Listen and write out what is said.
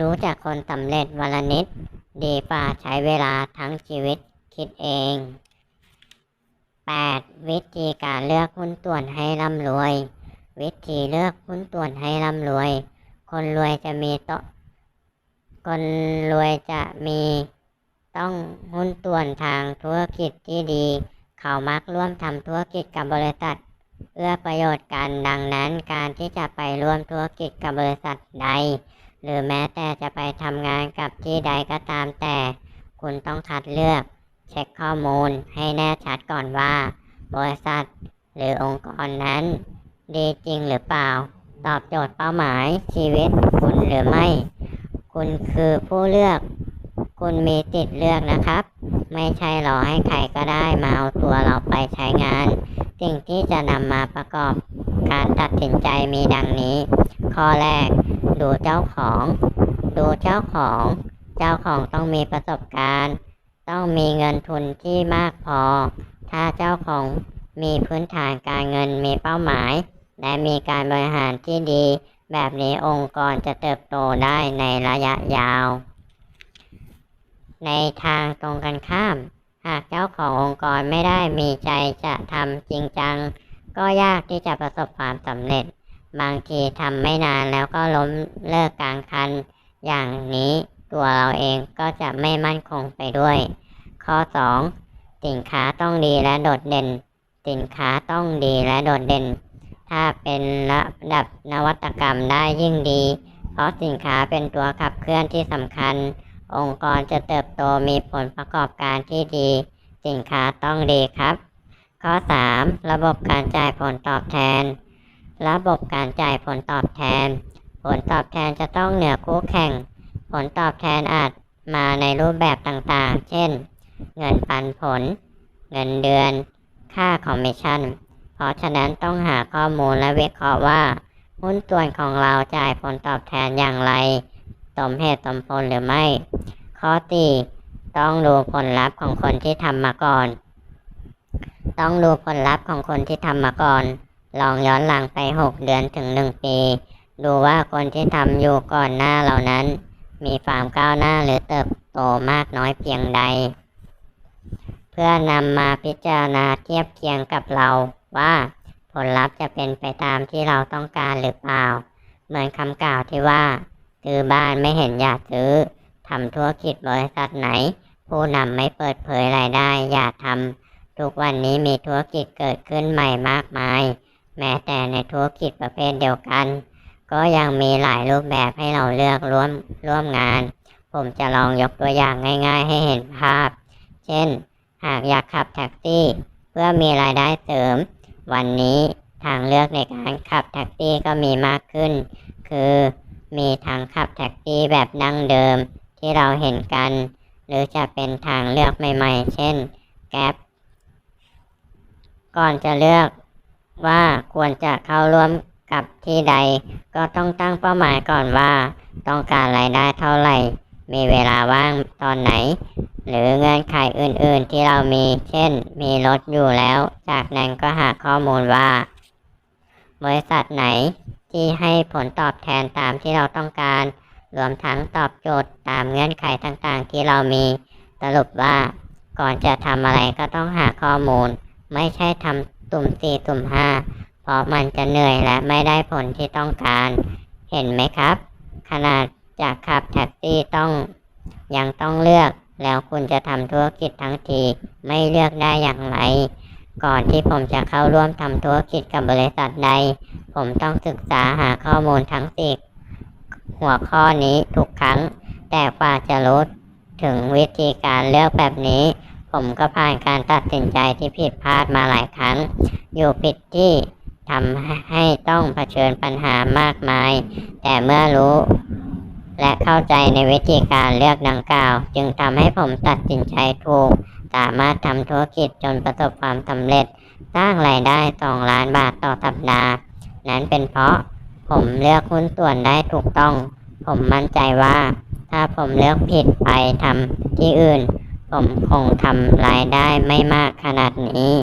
รู้จากคนสำเร็จวันละนิด ดีกว่าใช้เวลาทั้งชีวิตคิดเอง 8. วิธีการเลือกหุ้นส่วนให้ร่ำรวย วิธีเลือกหุ้นส่วนให้ร่ำรวย คนรวยจะมีโตคนรวยจะมีต้องหุ้นส่วนทางธุรกิจที่ดี เขามักร่วมทำธุรกิจกับบริษัทเอื้อประโยชน์กันดังนั้นการที่จะไปร่วมธุรกิจกับบริษัทใด หรือแม้แต่จะไปทำงานกับที่ใดก็ตามแต่ คุณต้องคัดเลือก เช็คข้อมูลให้แน่ชัดก่อนว่า บริษัท หรือองค์กรนั้น ดีจริงหรือเปล่า ตอบโจทย์เป้าหมายชีวิตคุณหรือไม่ คุณคือผู้เลือก คุณมีติดเลือกนะครับ ไม่ใช่รอให้ใครก็ได้มาเอาตัวเราไปใช้งาน สิ่งที่จะนำมาประกอบการตัดสินใจมีดังนี้ ข้อแรก ดูเจ้าของ ดูเจ้าของ เจ้าของต้องมีประสบการณ์ ต้องมีเงินทุนที่มากพอ ถ้าเจ้าของมีพื้นฐานการเงินมีเป้าหมาย และมีการบริหารที่ดี แบบนี้องค์กรจะเติบโตได้ในระยะยาว ในทางตรงกันข้าม หากเจ้าขององค์กรไม่ได้มีใจจะทำจริงจัง ก็ยากที่จะประสบความสำเร็จ บางทีทำไม่นานแล้วก็ล้มเลิกกลางคัน อย่างนี้ตัวเราเองก็จะไม่มั่นคงไปด้วย ข้อ 2. สินค้าต้องดีและโดดเด่น สินค้าต้องดีและโดดเด่น ถ้าเป็นระดับนวัตกรรมได้ยิ่งดี เพราะสินค้าเป็นตัวขับเคลื่อนที่สำคัญ องค์กรจะเติบโตมีผลประกอบการที่ดี สินค้าต้องดีครับ ข้อ 3. ระบบการจ่ายผลตอบแทน ระบบการจ่ายผลตอบแทน ผลตอบแทนจะต้องเหนือคู่แข่ง ผลตอบแทนอาจมาในรูปแบบต่างๆ เช่น เงินปันผล เงินเดือน ค่าคอมมิชชั่น เพราะฉะนั้นต้องหาข้อมูลและวิเคราะห์ว่า หุ้นส่วนของเราจ่ายผลตอบแทนอย่างไร สมเหตุสมผลหรือไม่ ข้อสี่ต้องดูผลลัพธ์ของคนที่ทำมาก่อน ต้องดูผลลัพธ์ของคนที่ทำมาก่อน ลองย้อนหลังไปหกเดือนถึงหนึ่งปี ดูว่าคนที่ทำอยู่ก่อนหน้าเหล่านั้น มีความก้าวหน้าหรือเติบโตมากน้อยเพียงใด เพื่อนำมาพิจารณาเทียบเคียงกับเราว่าผลลัพธ์จะเป็นไปตามที่เราต้องการหรือเปล่า เหมือนคำกล่าวที่ว่าซื้อบ้านไม่เห็นอยากซื้อทำธุรกิจบริษัทไหน ผู้นำไม่เปิดเผยรายได้ อย่าทำทุกวันนี้มีธุรกิจเกิดขึ้นใหม่มากมาย แม้แต่ในธุรกิจประเภทเดียวกัน ก็ยังมีหลายรูปแบบให้เราเลือกร่วมร่วมงาน ผมจะลองยกตัวอย่างง่าย ๆ ให้เห็นภาพ เช่น หากอยากขับแท็กซี่ เพื่อมีรายได้เสริม วันนี้ทางเลือกในการขับแท็กซี่ก็มีมากขึ้น คือมีทางขับแท็กซี่แบบดั้งเดิมที่เราเห็นกัน หรือจะเป็นทางเลือกใหม่ๆ เช่นแก๊ปก่อนจะเลือก ว่าควรจะเข้าร่วมกับที่ใด ก็ต้องตั้งเป้าหมายก่อนว่า ต้องการรายได้เท่าไหร่ มีเวลาว่างตอนไหน หรือเงื่อนไขอื่นๆที่เรามี เช่น มีรถอยู่แล้ว จากนั้นก็หาข้อมูลว่า บริษัทไหนที่ให้ผลตอบแทนตามที่เราต้องการ รวมทั้งตอบโจทย์ตามเงื่อนไขต่างๆ ที่เรามี สรุปว่า ก่อนจะทำอะไรก็ต้องหาข้อมูล ไม่ใช่ทำ ตุ่มสี่ตุ่มห้าเพราะมันจะเหนื่อยและไม่ได้ผลที่ต้องการ เห็นไหมครับ ขนาดจากขับแท็กซี่ต้องยังต้องเลือก แล้วคุณจะทำธุรกิจทั้งทีไม่เลือกได้อย่างไร ก่อนที่ผมจะเข้าร่วมทำธุรกิจกับบริษัทใด ผมต้องศึกษาหาข้อมูลทั้งสิบหัวข้อนี้ทุกครั้ง แต่กว่าจะรู้ถึงวิธีการเลือกแบบนี้ ผมก็ผ่านการตัดสินใจที่ผิดพลาดมาหลายครั้ง อยู่ผิดที่ทำให้ต้องเผชิญปัญหามากมาย แต่เมื่อรู้ และเข้าใจในวิธีการเลือกดังกล่าว จึงทำให้ผมตัดสินใจถูก สามารถทำธุรกิจจนประสบความสำเร็จ สร้างรายได้ 2 ล้านบาทต่อสัปดาห์ นั้นเป็นเพราะผมเลือกหุ้นส่วนได้ถูกต้อง ผมมั่นใจว่า ถ้าผมเลือกผิดไปทำที่อื่น ผมคงทำรายได้ไม่มากขนาดนี้